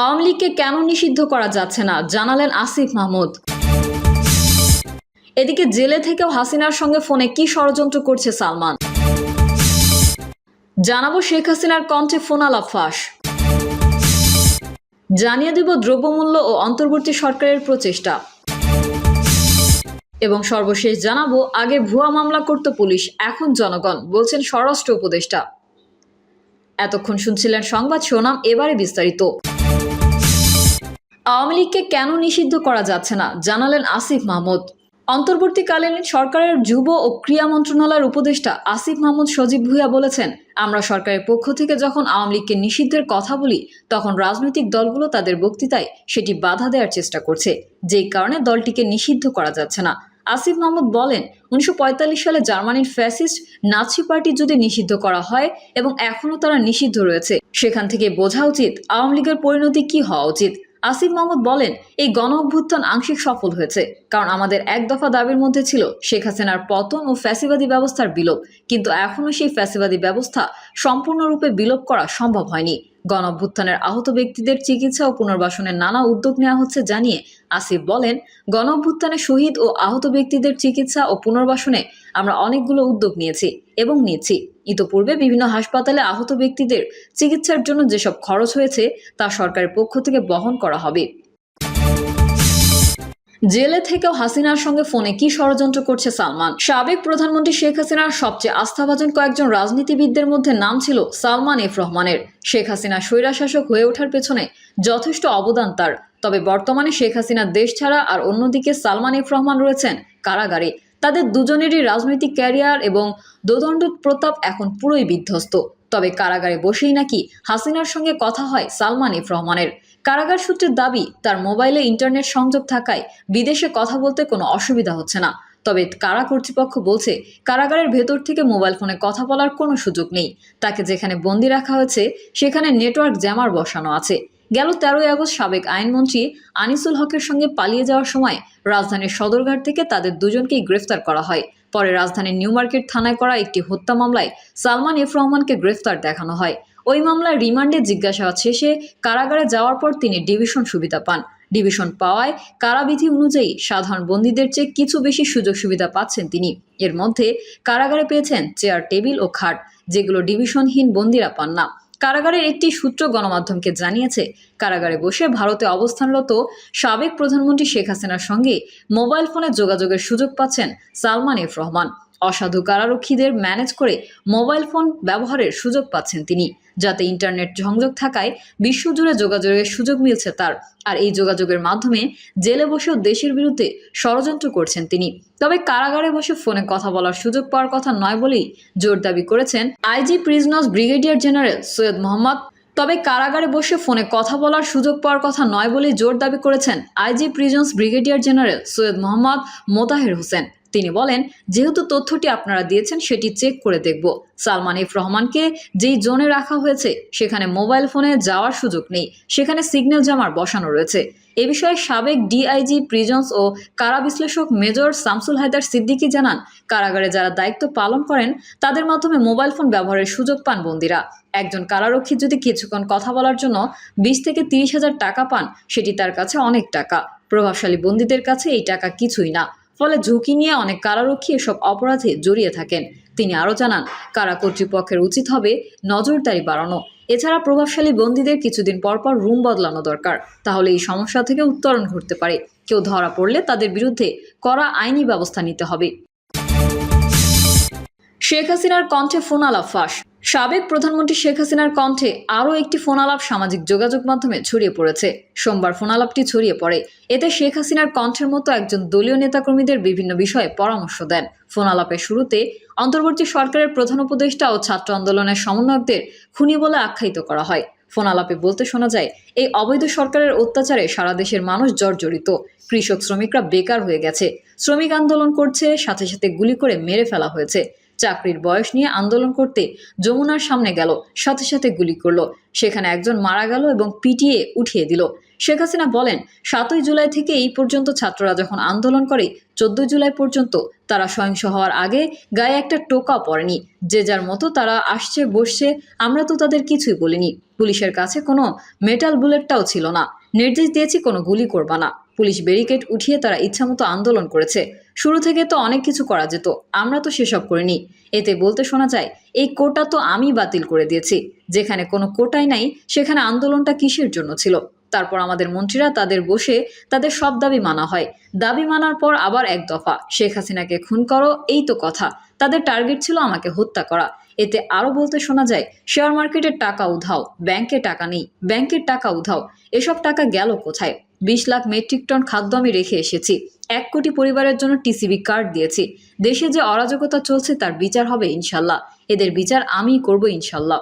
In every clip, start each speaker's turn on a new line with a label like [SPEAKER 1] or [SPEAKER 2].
[SPEAKER 1] আওয়ামী লীগকে কেন নিষিদ্ধ করা যাচ্ছে না? জানালেন আসিফ মাহমুদ। এদিকে জেলে থেকেও হাসিনার সঙ্গে ফোনে কি ষড়যন্ত্র করছে সালমান? জানাব শেখ হাসিনার কণ্ঠে ফোনালাপ ফাঁস। জানিয়ে দিব দ্রব্যমূল্য ও অন্তর্বর্তী সরকারের প্রচেষ্টা। এবং সর্বশেষ জানাব, আগে ভুয়া মামলা করত পুলিশ, এখন জনগণ, বলছেন স্বরাষ্ট্র উপদেষ্টা। এতক্ষণ শুনছিলেন সংবাদ শোনাম এবারে বিস্তারিত। আওয়ামী লীগকে কেন নিষিদ্ধ করা যাচ্ছে না? জানালেন আসিফ মাহমুদ। অন্তর্বর্তীকালীন সরকারের যুব ও ক্রীড়া মন্ত্রণালয়ের উপদেষ্টা আসিফ মাহমুদ সজীব ভুইয়া বলেছেন, আমরা সরকারের পক্ষ থেকে যখন আওয়ামী লীগকে নিষিদ্ধের কথা বলি, তখন রাজনৈতিক দলগুলো তাদের বক্তৃতায় সেটি বাধা দেওয়ার চেষ্টা করছে, যেই কারণে দলটিকে নিষিদ্ধ করা যাচ্ছে না। আসিফ মাহমুদ বলেন, উনিশশো পঁয়তাল্লিশ সালে জার্মানির ফ্যাসিস্ট নাৎসি পার্টি যদি নিষিদ্ধ করা হয় এবং এখনও তারা নিষিদ্ধ রয়েছে, সেখান থেকে বোঝা উচিত আওয়ামী লীগের পরিণতি কি হওয়া উচিত। আসিফ মাহমুদ বলেন, এই গণ অভ্যুত্থান আংশিক সফল হয়েছে, কারণ আমাদের এক দফা দাবির মধ্যে ছিল শেখ হাসিনার পতন ও ফ্যাসিবাদী ব্যবস্থার বিলোপ, কিন্তু এখনও সেই ফ্যাসিবাদী ব্যবস্থা সম্পূর্ণরূপে বিলোপ করা সম্ভব হয়নি। গণ আহত ব্যক্তিদের চিকিৎসা ও পুনর্বাসনের নানা উদ্যোগ নেওয়া হচ্ছে জানিয়ে আসিফ বলেন গণ শহীদ ও আহত ব্যক্তিদের চিকিৎসা ও পুনর্বাসনে আমরা অনেকগুলো উদ্যোগ নিয়েছি এবং নিয়েছি ইতোপূর্বে বিভিন্ন হাসপাতালে আহত ব্যক্তিদের চিকিৎসার জন্য যেসব খরচ হয়েছে তা সরকারের পক্ষ থেকে বহন করা হবে। জেলে থেকেও হাসিনার সঙ্গে ফোনে কি ষড়যন্ত্র করছে সালমান? সাবেক প্রধানমন্ত্রী শেখ হাসিনার সবচেয়ে আস্থাভাজন কয়েকজন রাজনীতিবিদদের মধ্যে নাম ছিল সালমান এফ রহমানের। শেখ হাসিনা স্বৈরাশাসক হয়ে ওঠার পেছনে যথেষ্ট অবদান তার। তবে বর্তমানে শেখ হাসিনা দেশ ছাড়া আর অন্যদিকে সালমান এফ রহমান রয়েছেন কারাগারে। তাদের দুজনেরই রাজনৈতিক ক্যারিয়ার এবং দোদণ্ড প্রতাপ এখন পুরোই বিধ্বস্ত। তবে কারাগারে বসেই নাকি হাসিনার সঙ্গে কথা হয় সালমান এফ রহমানের। কারাগার সূত্রের দাবি, তার মোবাইলে ইন্টারনেট সংযোগ থাকায় বিদেশে কথা বলতে কোনো অসুবিধা হচ্ছে না। তবে কারা কর্তৃপক্ষ বলছে, কারাগারের ভেতর থেকে মোবাইল ফোনে কথা বলার কোনো সুযোগ নেই। তাকে যেখানে বন্দি রাখা হয়েছে, সেখানে নেটওয়ার্ক জ্যামার বসানো আছে। গেল তেরোই আগস্ট সাবেক আইনমন্ত্রী আনিসুল হকের সঙ্গে পালিয়ে যাওয়ার সময় রাজধানীর সদরঘাট থেকে তাদের দুজনকেই গ্রেফতার করা হয়। পরে রাজধানীর নিউ মার্কেট থানায় করা একটি হত্যা মামলায় সালমান এফ রহমানকে গ্রেফতার দেখানো হয়। ওই মামলায় রিমান্ডে জিজ্ঞাসাবাদ শেষে কারাগারে যাওয়ার পর তিনি ডিভিশন সুবিধা পান। ডিভিশন পাওয়ায় কারাবিধি অনুযায়ী সাধারণ বন্দীদের চেয়ে কিছু বেশি সুযোগ সুবিধা পাচ্ছেন তিনি। এর মধ্যে কারাগারে পেয়েছেন চেয়ার, টেবিল ও খাট, যেগুলো ডিভিশনহীন বন্দীরা পান না। কারাগারের একটি সূত্র গণমাধ্যমকে জানিয়েছে, কারাগারে বসে ভারতে অবস্থানরত সাবেক প্রধানমন্ত্রী শেখ হাসিনার সঙ্গে মোবাইল ফোনে যোগাযোগের সুযোগ পাচ্ছেন সালমান এফ রহমান। অসাধু কারারক্ষীদের ম্যানেজ করে মোবাইল ফোন ব্যবহারের সুযোগ পাচ্ছেন তিনি, যাতে ইন্টারনেট সংযোগ থাকায় বিশ্বজুড়ে যোগাযোগের সুযোগ মিলছে তার। আর এই যোগাযোগের মাধ্যমে জেলে বসেও দেশের বিরুদ্ধে ষড়যন্ত্র করছেন তিনি। তবে কারাগারে বসে ফোনে কথা বলার সুযোগ পাওয়ার কথা নয় বলেই জোর দাবি করেছেন IG prisons brigadier general Syed Mohammad. তবে কারাগারে বসে ফোনে কথা বলার সুযোগ পাওয়ার কথা নয় বলেই জোর দাবি করেছেন IG prisons brigadier general Syed Mohammad Motaher Hossain. তিনি বলেন, যেহেতু তথ্যটি আপনারা দিয়েছেন, সেটি চেক করে দেখব। সালমান ইফ রহমানকে যেই জোনে রাখা হয়েছে, সেখানে মোবাইল ফোনে যাওয়ার সুযোগ নেই। সেখানে সিগন্যাল জামার বসানো রয়েছে। এ বিষয়ে সাবেক ডিআইজি প্রিজন্স ও কারা বিশ্লেষক মেজর শামসুল হায়দার সিদ্দিকী জানান, কারাগারে যারা দায়িত্ব পালন করেন, তাদের মাধ্যমে মোবাইল ফোন ব্যবহারের সুযোগ পান বন্দীরা। একজন কারারক্ষী যদি কিছুক্ষণ কথা বলার জন্য বিশ থেকে তিরিশ হাজার টাকা পান, সেটি তার কাছে অনেক টাকা। প্রভাবশালী বন্দীদের কাছে এই টাকা কিছুই না। ফলে ঝুঁকি নিয়ে অনেক কারারক্ষী এসব অপরাধে জড়িয়ে থাকেন। তিনি আরও জানান, কারা কর্তৃপক্ষের উচিত হবে নজরদারি বাড়ানো। এছাড়া প্রভাবশালী বন্দীদের কিছুদিন পর পর রুম বদলানো দরকার। তাহলে এই সমস্যা থেকে উত্তরণ ঘটতে পারে। কেউ ধরা পড়লে তাদের বিরুদ্ধে কড়া আইনি ব্যবস্থা নিতে হবে। শেখ হাসিনার কণ্ঠে ফোনালাপ ফাঁস সাবেক প্রধানমন্ত্রী শেখ হাসিনার কণ্ঠে আরও একটি ফোনালাপ সামাজিক যোগাযোগ মাধ্যমে ছড়িয়ে পড়েছে। সোমবার ফোনালাপটি ছড়িয়ে পড়ে। এতে শেখ হাসিনার কণ্ঠের মতো একজন দলীয় নেতাকর্মীদের বিভিন্ন বিষয়ে পরামর্শ দেন। ফোনালাপের শুরুতে অন্তর্বর্তী সরকারের প্রধান উপদেষ্টা ও ছাত্র আন্দোলনের সমন্বয়কদের খুনি বলে আখ্যায়িত করা হয়। ফোনালাপে বলতে শোনা যায়, এই অবৈধ সরকারের অত্যাচারে সারা দেশের মানুষ জর্জরিত। কৃষক শ্রমিকরা বেকার হয়ে গেছে। শ্রমিক আন্দোলন করছে, সাথে সাথে গুলি করে মেরে ফেলা হয়েছে। চাকরির বয়স নিয়ে আন্দোলন করতে যমুনার সামনে গেল, সাথে সাথে গুলি করল। সেখানে একজন মারা গেল এবং পিটিয়ে উঠিয়ে দিল। শেখ হাসিনা বলেন, সাতই জুলাই থেকে এই পর্যন্ত ছাত্ররা যখন আন্দোলন করে, চোদ্দই জুলাই পর্যন্ত তারা সহিংস হওয়ার আগে গায়ে একটা টোকা পড়েনি যে যার মতো তারা আসছে, বসছে, আমরা তো তাদের কিছুই বলিনি। পুলিশের কাছে কোনো মেটাল বুলেটটাও ছিল না। নির্দেশ দিয়েছি কোনো গুলি করবা না। পুলিশ ব্যারিকেড উঠিয়ে তারা ইচ্ছামতো আন্দোলন করেছে। শুরু থেকে তো অনেক কিছু করা যেত, আমরা তো সেসব করিনি। এতে বলতে শোনা যায়, এই কোটা তো আমি বাতিল করে দিয়েছি। যেখানে কোনো কোটাই নাই, সেখানে আন্দোলনটা কিসের জন্য ছিল? তারপর আমাদের মন্ত্রীরা তাদের বসে তাদের সব দাবি মানা হয়। দাবি মানার পর আবার এক দফা, শেখ হাসিনাকে খুন করো, এই তো কথা। তাদের টার্গেট ছিল আমাকে হত্যা করা। এতে আরও বলতে শোনা যায়, শেয়ার মার্কেটের টাকা উধাও, ব্যাংকে টাকা নেই, ব্যাংকের টাকা উধাও। এসব টাকা গেল কোথায়? বিশ লাখ মেট্রিক টন খাদ্য আমি রেখে এসেছি। এক কোটি পরিবারের জন্য টিসিবি কার্ড দিয়েছি। দেশে যে অরাজকতা চলছে তার বিচার হবে ইনশাল্লাহ। এদের বিচার আমিই করব ইনশাল্লাহ।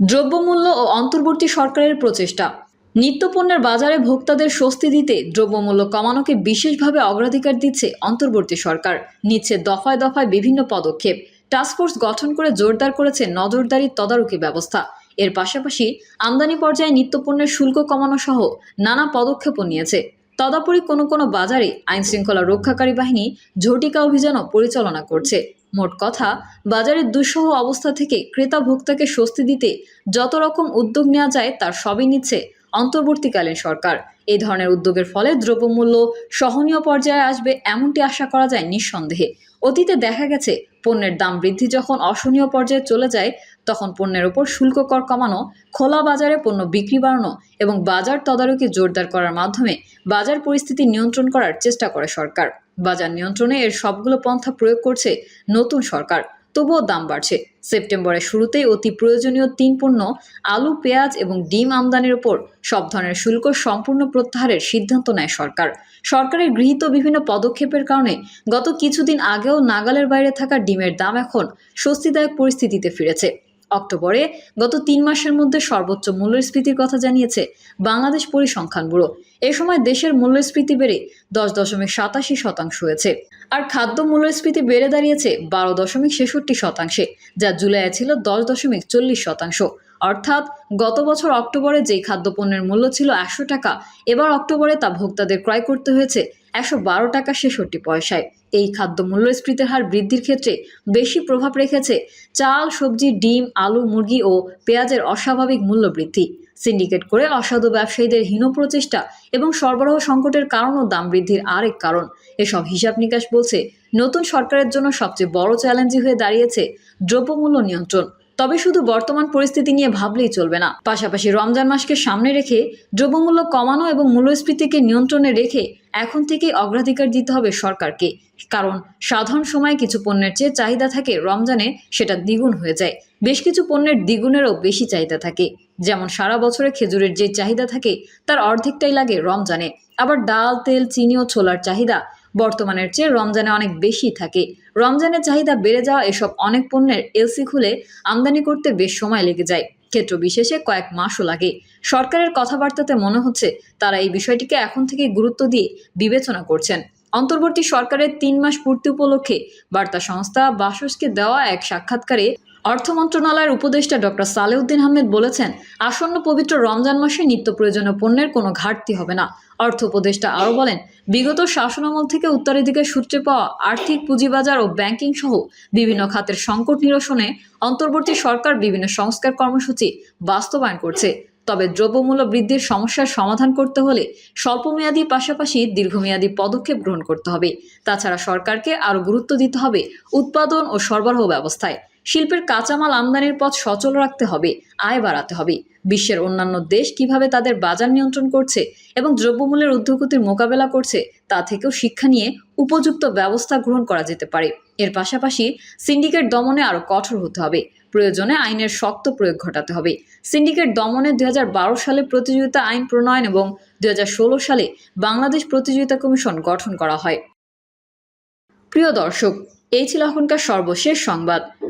[SPEAKER 1] দ্রব্যমূল্য ও অন্তর্বর্তী সরকারের প্রচেষ্টা। নিত্যপণ্যের বাজারে ভোক্তাদের স্বস্তি দিতে দ্রব্যমূল্য কমানোকে বিশেষভাবে অগ্রাধিকার দিচ্ছে অন্তর্বর্তী সরকার। নিচ্ছে দফায় দফায় বিভিন্ন পদক্ষেপ। টাস্কফোর্স গঠন করে জোরদার করেছে নজরদারি তদারকি ব্যবস্থা। এর পাশাপাশি আমদানি পর্যায়ে নিত্যপণ্যের শুল্ক কমানো সহ নানা পদক্ষেপও নিয়েছে। তদাপরি কোনো কোনো বাজারে আইনশৃঙ্খলা রক্ষাকারী বাহিনী ঝটিকা অভিযানও পরিচালনা করছে। মোট কথা, বাজারের দুঃসহ অবস্থা থেকে ক্রেতা ভোক্তাকে স্বস্তি দিতে যত রকম উদ্যোগ নেওয়া যায় তার সবই নিচ্ছে অন্তর্বর্তীকালীন সরকার। এই ধরনের উদ্যোগের ফলে দ্রব্যমূল্য সহনীয় পর্যায়ে আসবে এমনটি আশা করা যায় নিঃসন্দেহে। অতীতে দেখা গেছে, পণ্যের দাম বৃদ্ধি যখন অসহনীয় পর্যায়ে চলে যায়, তখন পণ্যের ওপর শুল্ক কর কমানো, খোলা বাজারে পণ্য বিক্রি বাড়ানো এবং বাজার তদারকি জোরদার করার মাধ্যমে বাজার পরিস্থিতি নিয়ন্ত্রণ করার চেষ্টা করে সরকার। বাজার নিয়ন্ত্রণে এর সবগুলো পন্থা প্রয়োগ করছে নতুন সরকার। তবুও দাম বাড়ছে। সেপ্টেম্বরের শুরুতেই অতি প্রয়োজনীয় তিন পণ্য, আলু, পেঁয়াজ এবং ডিম আমদানির ওপর সব ধরনের শুল্ক সম্পূর্ণ প্রত্যাহারের সিদ্ধান্ত নেয় সরকার। সরকারের গৃহীত বিভিন্ন পদক্ষেপের কারণে গত কিছুদিন আগেও নাগালের বাইরে থাকা ডিমের দাম এখন স্বস্তিদায়ক পরিস্থিতিতে ফিরেছে। অক্টোবরে গত তিন মাসের মধ্যে সর্বোচ্চ মূল্যস্ফীতির কথা জানিয়েছে বাংলাদেশ পরিসংখ্যান ব্যুরো। এ সময় দেশের মূল্যস্ফীতি বেড়ে দশ দশমিক সাতাশি শতাংশ হয়েছে আর খাদ্য মূল্যস্ফীতি বেড়ে দাঁড়িয়েছে বারো দশমিক ছেষট্টি শতাংশে, যা জুলাইয়ে ছিল দশ দশমিক চল্লিশ শতাংশ। অর্থাৎ গত বছর অক্টোবরে যেই খাদ্যপণ্যের মূল্য ছিল একশো টাকা, এবার অক্টোবরে তা ভোক্তাদের ক্রয় করতে হয়েছে একশো বারো টাকা ছেষট্টি পয়সায়। এই খাদ্য মূল্যস্ফীতির হার বৃদ্ধির ক্ষেত্রে বেশি প্রভাব রেখেছে চাল, সবজি, ডিম, আলু, মুরগি ও পেঁয়াজের অস্বাভাবিক মূল্য বৃদ্ধি। সিন্ডিকেট করে অসাধু ব্যবসায়ীদের হীন প্রচেষ্টা এবং সরবরাহ সংকটের কারণও দাম বৃদ্ধির আরেক কারণ। এসব হিসাব নিকাশ বলছে, নতুন সরকারের জন্য সবচেয়ে বড় চ্যালেঞ্জই হয়ে দাঁড়িয়েছে দ্রব্যমূল্য নিয়ন্ত্রণ। তবে শুধু বর্তমান পরিস্থিতি নিয়ে ভাবলেই চলবে না। পাশাপাশি রমজান মাসকে সামনে রেখে দ্রব্যমূল্য কমানো এবং মূল্যস্ফীতিকে নিয়ন্ত্রণে রেখে এখন থেকেই অগ্রাধিকার দিতে হবে সরকারকে। কারণ সাধারণ সময়ে কিছু পণ্যের চেয়ে চাহিদা থাকে রমজানে, সেটা দ্বিগুণ হয়ে যায়। বেশ কিছু পণ্যের দ্বিগুণেরও বেশি চাহিদা থাকে। যেমন সারা বছরে খেজুরের যে চাহিদা থাকে, তার অর্ধেকটাই লাগে রমজানে। আবার ডাল, তেল, চিনি ও ছোলার চাহিদা বর্তমানের চেয়ে রমজানে অনেক বেশি থাকে। রমজানের চাহিদা বেড়ে যাওয়া এসব অনেক পণ্যের এলসি খুলে আমদানি করতে বেশ সময় লেগে যায়। ক্ষেত্র বিশেষে কয়েক মাসও লাগে। সরকারের কথাবার্তাতে মনে হচ্ছে তারা এই বিষয়টিকে এখন থেকে গুরুত্ব দিয়ে বিবেচনা করছেন। অন্তর্বর্তী সরকারের তিন মাস পূর্তি উপলক্ষে বার্তা সংস্থা বাসসকে দেওয়া এক সাক্ষাৎকারে অর্থ মন্ত্রণালয়ের উপদেষ্টা ডক্টর সালেউদ্দিন আহমেদ বলেছেন, আসন্ন পবিত্র রমজান মাসে নিত্য প্রয়োজনীয় পণ্যের কোনো ঘাটতি হবে না। অর্থ উপদেষ্টা আরও বলেন, বিগত শাসনামল থেকে উত্তরাধিকার সূত্রে পাওয়া আর্থিক পুঁজিবাজার ও ব্যাংকিং সহ বিভিন্ন খাতের সংকট নিরসনে অন্তর্বর্তী সরকার বিভিন্ন সংস্কার কর্মসূচি বাস্তবায়ন করছে। তবে দ্রব্যমূল্য বৃদ্ধির সমস্যার সমাধান করতে হলে স্বল্পমেয়াদী পাশাপাশি দীর্ঘমেয়াদী পদক্ষেপ গ্রহণ করতে হবে। তাছাড়া সরকারকে আরও গুরুত্ব দিতে হবে উৎপাদন ও সরবরাহ ব্যবস্থায়। শিল্পের কাঁচামাল আমদানির পথ সচল রাখতে হবে, আয় বাড়াতে হবে। বিশ্বের অন্যান্য দেশ কীভাবে তাদের বাজার নিয়ন্ত্রণ করছে এবং দ্রব্যমূল্যের ঊর্ধ্বগতির মোকাবেলা করছে, তা থেকেও শিক্ষা নিয়ে উপযুক্ত ব্যবস্থা গ্রহণ করা যেতে পারে। এর পাশাপাশি সিন্ডিকেট দমনে আরও কঠোর হতে হবে। প্রয়োজনে আইনের শক্ত প্রয়োগ ঘটাতে হবে। সিন্ডিকেট দমনে দুই হাজার বারো সালে প্রতিযোগিতা আইন প্রণয়ন এবং দু হাজার ষোলো সালে বাংলাদেশ প্রতিযোগিতা কমিশন গঠন করা হয়। প্রিয় দর্শক, এই ছিল এখনকার সর্বশেষ সংবাদ।